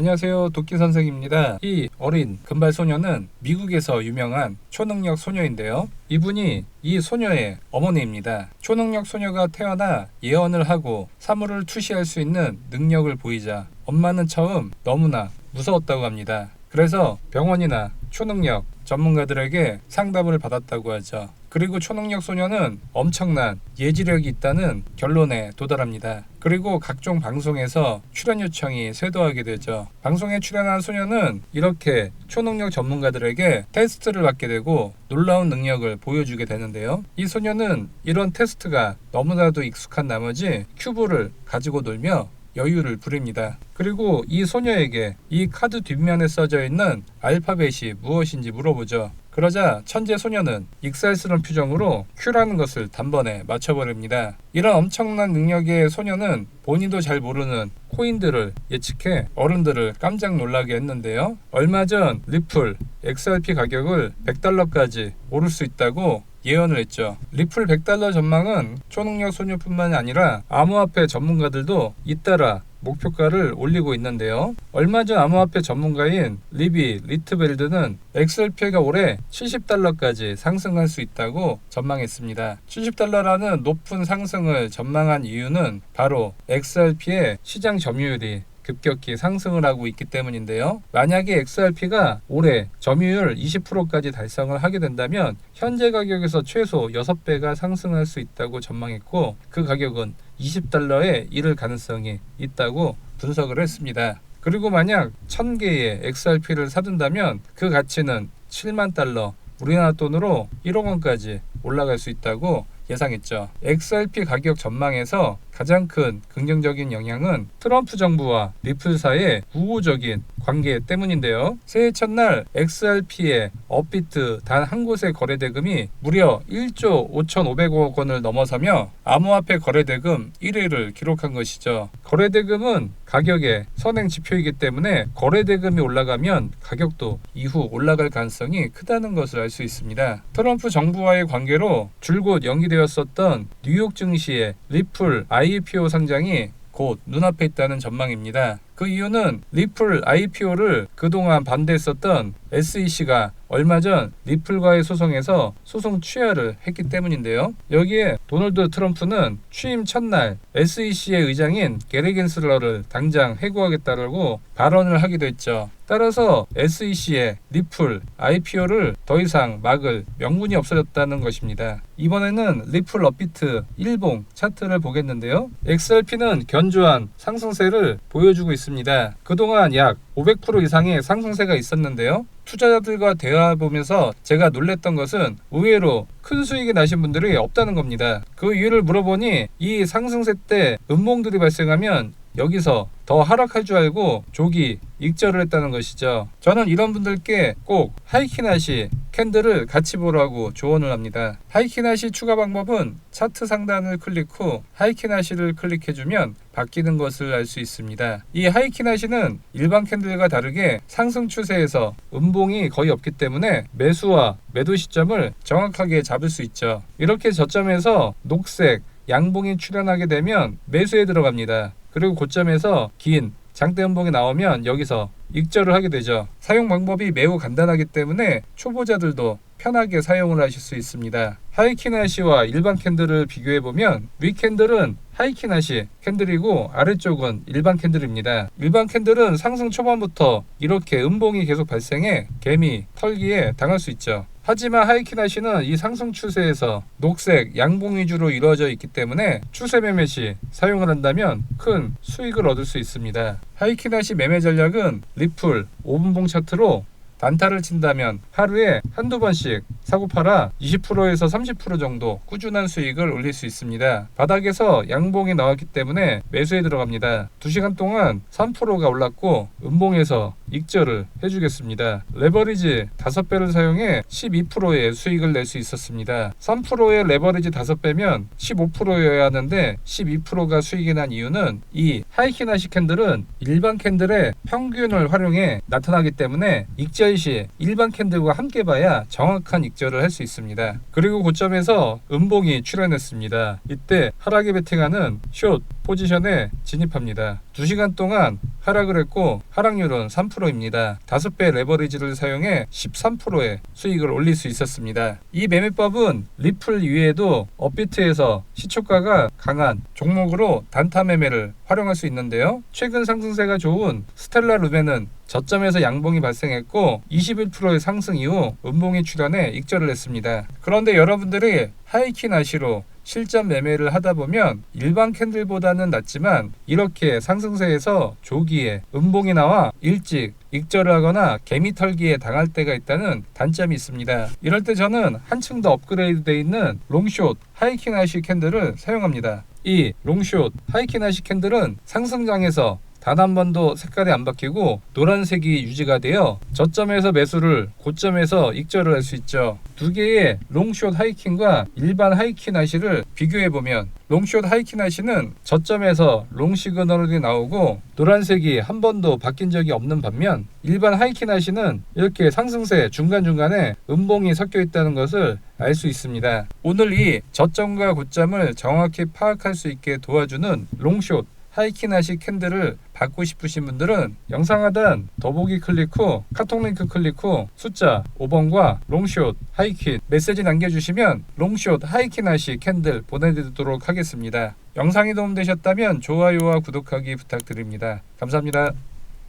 안녕하세요. 도끼 선생입니다. 이 어린 금발 소녀는 미국에서 유명한 초능력 소녀인데요. 이분이 이 소녀의 어머니입니다. 초능력 소녀가 태어나 예언을 하고 사물을 투시할 수 있는 능력을 보이자 엄마는 처음 너무나 무서웠다고 합니다. 그래서 병원이나 초능력 전문가들에게 상담을 받았다고 하죠. 그리고 초능력 소녀는 엄청난 예지력이 있다는 결론에 도달합니다. 그리고 각종 방송에서 출연 요청이 쇄도하게 되죠. 방송에 출연한 소녀는 이렇게 초능력 전문가들에게 테스트를 받게 되고 놀라운 능력을 보여주게 되는데요. 이 소녀는 이런 테스트가 너무나도 익숙한 나머지 큐브를 가지고 놀며 여유를 부립니다. 그리고 이 소녀에게 이 카드 뒷면에 써져 있는 알파벳이 무엇인지 물어보죠. 그러자 천재 소녀는 익살스러운 표정으로 Q라는 것을 단번에 맞춰버립니다. 이런 엄청난 능력의 소녀는 본인도 잘 모르는 코인들을 예측해 어른들을 깜짝 놀라게 했는데요. 얼마 전 리플 XRP 가격을 100달러까지 오를 수 있다고 예언을 했죠. 리플 100달러 전망은 초능력 소녀뿐만 아니라 암호화폐 전문가들도 잇따라 목표가를 올리고 있는데요. 얼마 전 암호화폐 전문가인 리비 리트벨드는 XRP가 올해 70달러까지 상승할 수 있다고 전망했습니다. 70달러라는 높은 상승을 전망한 이유는 바로 XRP의 시장 점유율이 급격히 상승을 하고 있기 때문인데요. 만약에 XRP가 올해 점유율 20%까지 달성을 하게 된다면 현재 가격에서 최소 6배가 상승할 수 있다고 전망했고 그 가격은 20달러에 이를 가능성이 있다고 분석을 했습니다. 그리고 만약 1000개의 XRP를 사둔다면 그 가치는 7만 달러, 우리나라 돈으로 1억 원까지 올라갈 수 있다고 예상했죠. XRP 가격 전망에서 가장 큰 긍정적인 영향은 트럼프 정부와 리플 사이의 우호적인 관계 때문인데요. 새해 첫날 XRP의 업비트 단 한 곳의 거래 대금이 무려 1조 5,500억 원을 넘어서며 암호화폐 거래 대금 1위를 기록한 것이죠. 거래 대금은 가격의 선행 지표이기 때문에 거래 대금이 올라가면 가격도 이후 올라갈 가능성이 크다는 것을 알 수 있습니다. 트럼프 정부와의 관계로 줄곧 연기되었었던 뉴욕 증시의 리플 IPO 상장이 곧 눈앞에 있다는 전망입니다. 그 이유는 리플 IPO를 그동안 반대했었던 SEC가 얼마 전 리플과의 소송에서 소송 취하를 했기 때문인데요. 여기에 도널드 트럼프는 취임 첫날 SEC의 의장인 게리 겐슬러를 당장 해고하겠다라고 발언을 하기도 했죠. 따라서 SEC의 리플 IPO를 더 이상 막을 명분이 없어졌다는 것입니다. 이번에는 리플 업비트 일봉 차트를 보겠는데요. XRP는 견조한 상승세를 보여주고 있습니다. 그동안 약 500% 이상의 상승세가 있었는데요. 투자자들과 대화해보면서 제가 놀랬던 것은 의외로 큰 수익이 나신 분들이 없다는 겁니다. 그 이유를 물어보니 이 상승세 때 음봉들이 발생하면 여기서 더 하락할 줄 알고 조기 익절을 했다는 것이죠. 저는 이런 분들께 꼭 하이키나시 캔들을 같이 보라고 조언을 합니다. 하이키나시 추가 방법은 차트 상단을 클릭 후 하이키나시를 클릭해주면 바뀌는 것을 알 수 있습니다. 이 하이키나시는 일반 캔들과 다르게 상승 추세에서 음봉이 거의 없기 때문에 매수와 매도 시점을 정확하게 잡을 수 있죠. 이렇게 저점에서 녹색 양봉이 출현하게 되면 매수에 들어갑니다. 그리고 고점에서 긴 장대 음봉이 나오면 여기서 익절을 하게 되죠. 사용 방법이 매우 간단하기 때문에 초보자들도 편하게 사용을 하실 수 있습니다. 하이키나시와 일반 캔들을 비교해 보면 위 캔들은 하이키나시 캔들이고 아래쪽은 일반 캔들입니다. 일반 캔들은 상승 초반부터 이렇게 음봉이 계속 발생해 개미 털기에 당할 수 있죠. 하지만 하이키나 시는 이 상승 추세에서 녹색 양봉 위주로 이루어져 있기 때문에 추세 매매 시 사용을 한다면 큰 수익을 얻을 수 있습니다. 하이키나 시 매매 전략은 리플 5분봉 차트로 단타를 친다면 하루에 한두 번씩 사고 팔아 20%에서 30% 정도 꾸준한 수익을 올릴 수 있습니다. 바닥에서 양봉이 나왔기 때문에 매수에 들어갑니다. 2시간 동안 3%가 올랐고 음봉에서 익절을 해주겠습니다. 레버리지 5배를 사용해 12%의 수익을 낼 수 있었습니다. 3%의 레버리지 5배면 15%여야 하는데 12%가 수익이 난 이유는 이 하이키나시 캔들은 일반 캔들의 평균을 활용해 나타나기 때문에 익절 시 일반 캔들과 함께 봐야 정확한 익절을 할 수 있습니다. 그리고 고점에서 음봉이 출현했습니다. 이때 하락에 베팅하는 숏 포지션에 진입합니다. 2시간 동안 하락을 했고 하락률은 3%입니다. 5배 레버리지를 사용해 13%의 수익을 올릴 수 있었습니다. 이 매매법은 리플 이외에도 업비트에서 시초가가 강한 종목으로 단타 매매를 활용할 수 있는데요. 최근 상승세가 좋은 스텔라 루벤은 저점에서 양봉이 발생했고 21%의 상승 이후 음봉이 출현해 익절을 했습니다. 그런데 여러분들이 하이킨 아시로 실전 매매를 하다 보면 일반 캔들보다는 낫지만 이렇게 상승세에서 조기에 음봉이 나와 일찍 익절을 하거나 개미 털기에 당할 때가 있다는 단점이 있습니다. 이럴 때 저는 한층 더 업그레이드 되어 있는 롱숏 하이킨 아시 캔들을 사용합니다. 이 롱숏 하이킨 아시 캔들은 상승장에서 단 한 번도 색깔이 안 바뀌고 노란색이 유지가 되어 저점에서 매수를 고점에서 익절을 할 수 있죠. 두 개의 롱숏 하이킹과 일반 하이킹 아시를 비교해 보면 롱숏 하이킹 아시는 저점에서 롱 시그널이 나오고 노란색이 한 번도 바뀐 적이 없는 반면 일반 하이킹 아시는 이렇게 상승세 중간중간에 음봉이 섞여 있다는 것을 알 수 있습니다. 오늘 이 저점과 고점을 정확히 파악할 수 있게 도와주는 롱숏 하이키나시 캔들을 받고 싶으신 분들은 영상 하단 더보기 클릭 후 카톡 링크 클릭 후 숫자 5번과 롱숏 하이킨 메시지 남겨주시면 롱숏 하이키나시 캔들 보내드리도록 하겠습니다. 영상이 도움되셨다면 좋아요와 구독하기 부탁드립니다. 감사합니다.